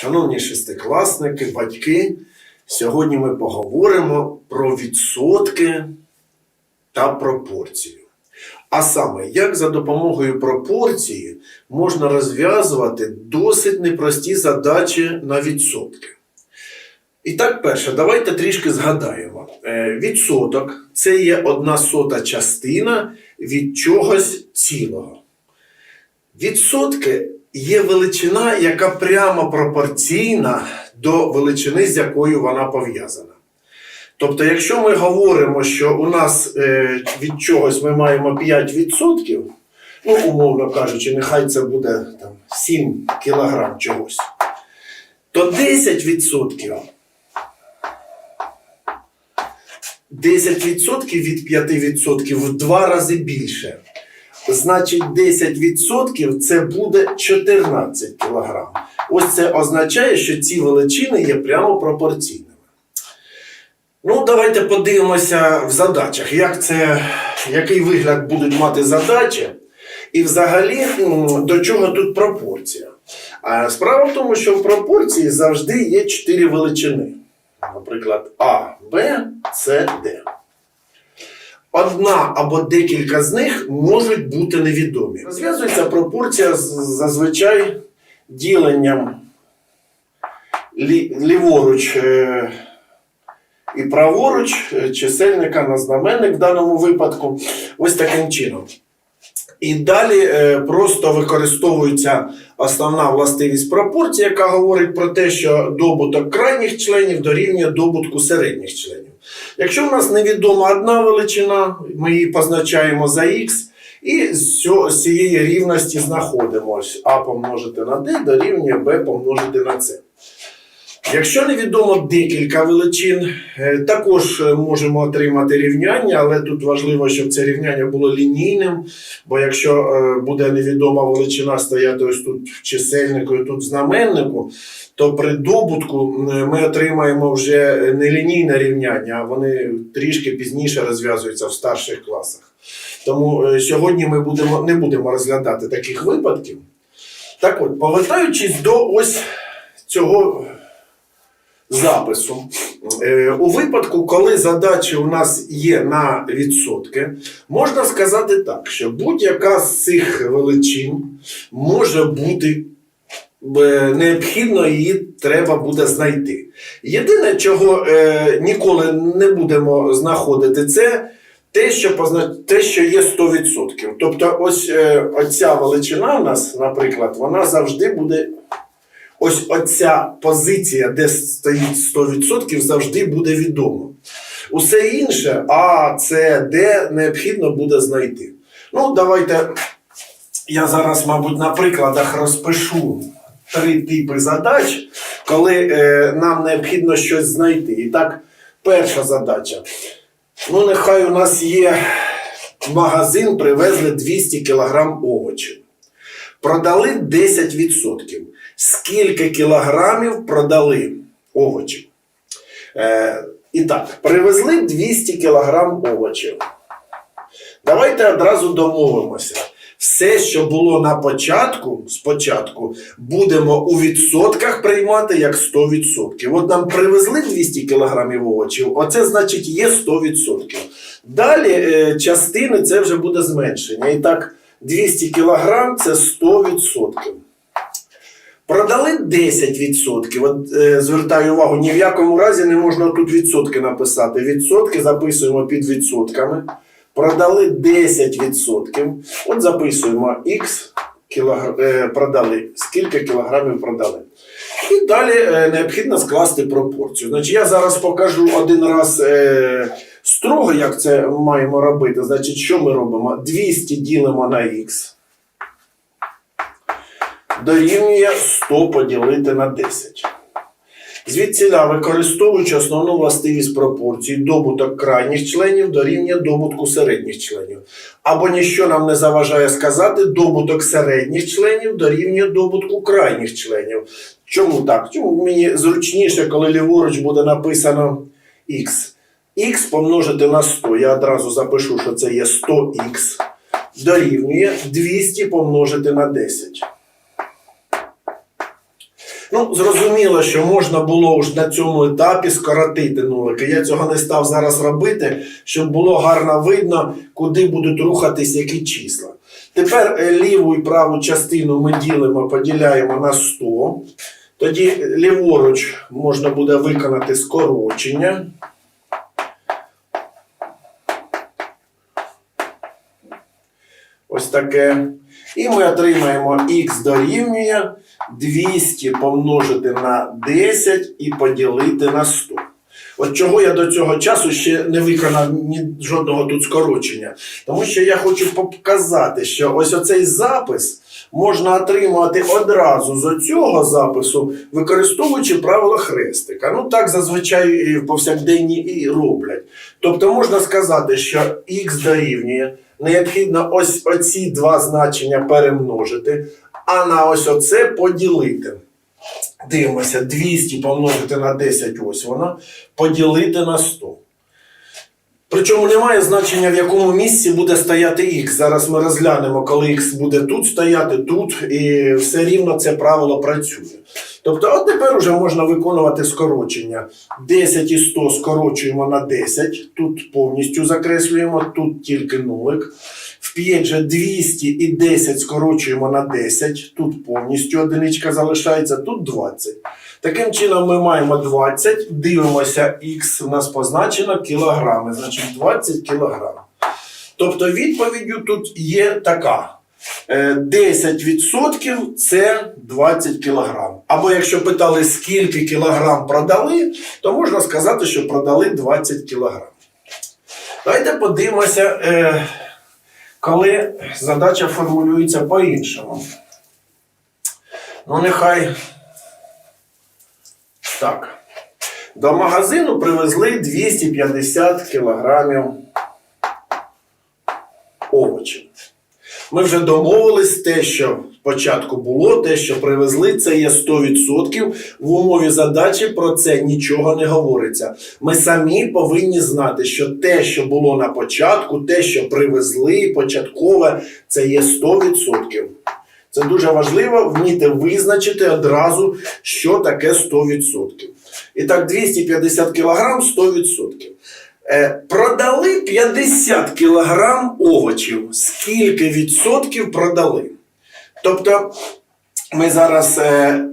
Шановні шестикласники, батьки, сьогодні ми поговоримо про відсотки та пропорцію. А саме, як за допомогою пропорції можна розв'язувати досить непрості задачі на відсотки. І так, перше, давайте трішки згадаємо. Е, Відсоток це є одна сота частина від чогось цілого. Відсотки є величина, яка прямо пропорційна до величини, з якою вона пов'язана. Тобто, якщо ми говоримо, що у нас е, від чогось ми маємо 5%, ну, умовно кажучи, нехай це буде там, 7 кг чогось, то 10% 10% від 5% в два рази більше. Значить, 10% це буде 14 кг. Ось це означає, що ці величини є прямо пропорційними. Ну, давайте подивимося в задачах, як це, який вигляд будуть мати задачі, і взагалі до чого тут пропорція. Справа в тому, що в пропорції завжди є 4 величини. Наприклад, А, Б, С, Д. Одна або декілька з них можуть бути невідомі. Розв'язується пропорція зазвичай діленням лі- ліворуч е, і праворуч е, чисельника на знаменник в даному випадку. Ось таким чином. І далі е, просто використовується основна властивість пропорції, яка говорить про те, що добуток крайніх членів дорівнює добутку середніх членів. Якщо в нас невідома одна величина, ми її позначаємо за х, і з цієї рівності знаходимо ось а помножити на d дорівнює b помножити на c. Якщо невідомо декілька величин, е, також е, можемо отримати рівняння, але тут важливо, щоб це рівняння було лінійним, бо якщо е, буде невідома величина стояти ось тут в чисельнику і тут в знаменнику, то при добутку ми отримаємо вже не лінійне рівняння, а вони трішки пізніше розв'язуються в старших класах. Тому сьогодні ми будемо, не будемо розглядати таких випадків. Так от, повертаючись до ось цього запису. Е, У випадку, коли задачі у нас є на відсотки, можна сказати так, що будь-яка з цих величин може бути е, необхідно, її треба буде знайти. Єдине, чого е, ніколи не будемо знаходити, це те, що, позна... те, що є 100%. Тобто, ось е, оця величина у нас, наприклад, вона завжди буде ось оця позиція, де стоїть 100%, завжди буде відомо. Усе інше, А, С, Д необхідно буде знайти. Ну, давайте я зараз, мабуть, на прикладах розпишу три типи задач, коли е, нам необхідно щось знайти. І так, перша задача. Ну, нехай у нас є магазин, привезли 200 кг овочів. Продали 10%. Скільки кілограмів продали овочів? Е, і так, привезли 200 кілограм овочів. Давайте одразу домовимося. Все, що було на початку, спочатку, будемо у відсотках приймати як 100%. От нам привезли 200 кілограмів овочів, оце значить є 100%. Далі е, частини це вже буде зменшення. І так, 200 кілограм це 100%. Продали 10%. От е, звертаю увагу, ні в якому разі не можна тут відсотки написати. Відсотки записуємо під відсотками. Продали 10%. От записуємо X кілогр... е, продали. Скільки кілограмів продали. І далі е, необхідно скласти пропорцію. Значить, я зараз покажу один раз е, строго, як це маємо робити. Значить, що ми робимо? 200 ділимо на X дорівнює 100 поділити на 10. Звідсіля, використовуючи основну властивість пропорції, добуток крайніх членів дорівнює добутку середніх членів. Або ніщо нам не заважає сказати, добуток середніх членів дорівнює добутку крайніх членів. Чому так? Чому мені зручніше, коли ліворуч буде написано х. х помножити на 100. Я одразу запишу, що це є 100х. Дорівнює 200 помножити на 10. Ну, зрозуміло, що можна було ж на цьому етапі скоротити нулики. Я цього не став зараз робити, щоб було гарно видно, куди будуть рухатись які числа. Тепер е, ліву і праву частину ми ділимо, поділяємо на 100. Тоді ліворуч можна буде виконати скорочення. Ось таке. І ми отримаємо х дорівнює 200 помножити на 10 і поділити на 100. От чого я до цього часу ще не виконав ні жодного тут скорочення. Тому що я хочу показати, що ось оцей запис можна отримувати одразу з цього запису, використовуючи правило хрестика. Ну так зазвичай і в повсякденні і роблять. Тобто можна сказати, що х дорівнює, необхідно ось оці два значення перемножити, а на ось оце поділити. Дивимося, 200 помножити на 10, ось воно, поділити на 100. Причому немає значення, в якому місці буде стояти х. Зараз ми розглянемо, коли х буде тут стояти, тут, і все рівно це правило працює. Тобто, от тепер вже можна виконувати скорочення. 10 і 100 скорочуємо на 10, тут повністю закреслюємо, тут тільки нулик. В 5 же 200 і 10 скорочуємо на 10, тут повністю одиничка залишається, тут 20. Таким чином ми маємо 20, дивимося, х у нас позначено кілограми, значить 20 кілограм. Тобто відповіддю тут є така. Е, 10% це 20 кілограм. Або якщо питали, скільки кілограм продали, то можна сказати, що продали 20 кілограм. Давайте подивимося, е, коли задача формулюється по-іншому. Ну, нехай так. До магазину привезли 250 кілограмів овочів. Ми вже домовились те, що спочатку було, те, що привезли, це є 100%. В умові задачі про це нічого не говориться. Ми самі повинні знати, що те, що було на початку, те, що привезли, початкове, це є 100%. Це дуже важливо вміти визначити одразу, що таке 100%. І так, 250 кг 100%. Е, продали 50 кг овочів. Скільки відсотків продали? Тобто, ми зараз е,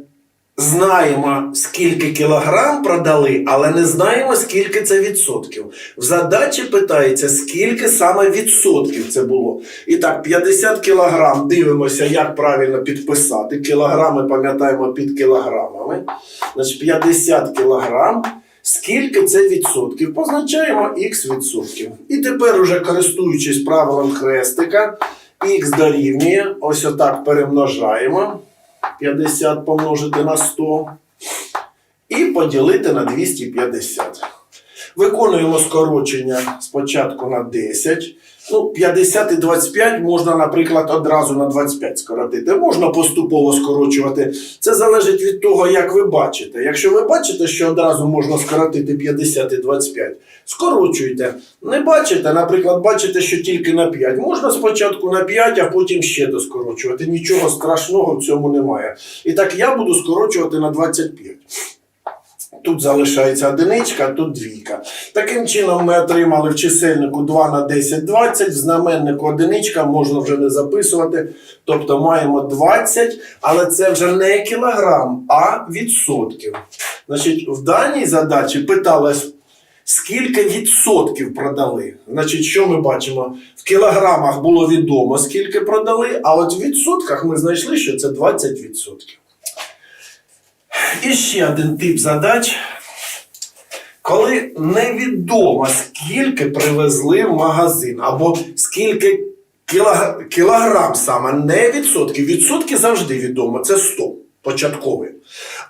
знаємо, скільки кілограм продали, але не знаємо, скільки це відсотків. В задачі питається, скільки саме відсотків це було. І так, 50 кілограм. Дивимося, як правильно підписати. Кілограми пам'ятаємо під кілограмами. Значить, 50 кілограм. Скільки це відсотків? Позначаємо х відсотків. І тепер, уже користуючись правилом хрестика, х дорівнює, ось отак перемножаємо. 50 помножити на 100 і поділити на 250. Виконуємо скорочення спочатку на 10. Ну, 50 і 25 можна, наприклад, одразу на 25 скоротити. Можна поступово скорочувати. Це залежить від того, як ви бачите. Якщо ви бачите, що одразу можна скоротити 50 і 25, скорочуйте. Не бачите, наприклад, бачите, що тільки на 5. Можна спочатку на 5, а потім ще доскорочувати. Нічого страшного в цьому немає. І так я буду скорочувати на 25. Тут залишається одиничка, тут двійка. Таким чином ми отримали в чисельнику 2 на 10 20, в знаменнику одиничка можна вже не записувати. Тобто маємо 20, але це вже не кілограм, а відсотків. Значить, в даній задачі питалось, скільки відсотків продали. Значить, що ми бачимо? В кілограмах було відомо, скільки продали, а от в відсотках ми знайшли, що це 20%. І ще один тип задач. Коли невідомо, скільки привезли в магазин, або скільки кілограм саме, не відсотки. Відсотки завжди відомо, це 100 початковий.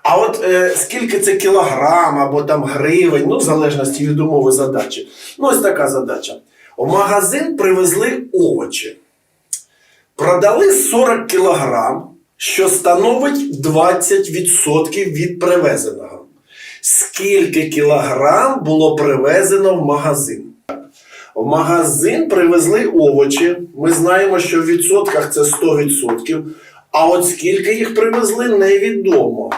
А от е, скільки це кілограм або там гривень, ну, в залежності від умови задачі. Ну, ось така задача. В магазин привезли овочі. Продали 40 кілограм, що становить 20% від привезеного. Скільки кілограм було привезено в магазин? В магазин привезли овочі. Ми знаємо, що в відсотках це 100%. А от скільки їх привезли, невідомо.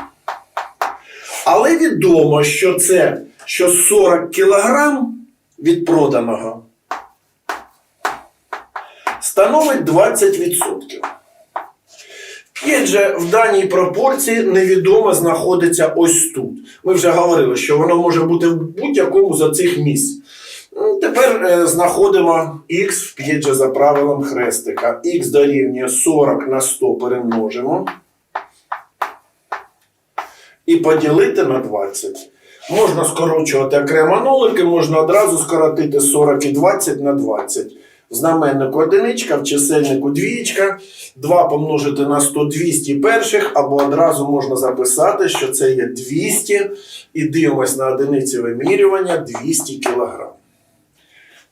Але відомо, що це що 40 кілограм від проданого становить 20%. П'ять в даній пропорції невідомо знаходиться ось тут. Ми вже говорили, що воно може бути в будь-якому з цих місць. Ну, Тепер е, знаходимо х в п'ять за правилом хрестика. х дорівнює 40 на 100 перемножимо. І поділити на 20. Можна скорочувати окремо нолики, можна одразу скоротити 40 і 20 на 20. Знаменнику одиничка, в чисельнику двічка. 2 помножити на 100 200 перших, або одразу можна записати, що це є 200, і дивимось на одиниці вимірювання 200 кг.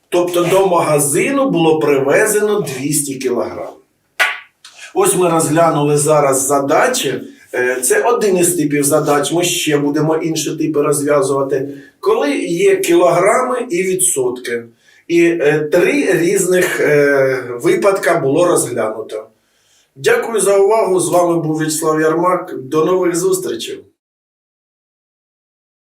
Тобто до магазину було привезено 200 кг. Ось ми розглянули зараз задачі. Е, Це один із типів задач. Ми ще будемо інші типи розв'язувати. Коли є кілограми і відсотки. І е, три різних е, випадка було розглянуто. Дякую за увагу. З вами був Вячеслав Ярмак. До нових зустрічей.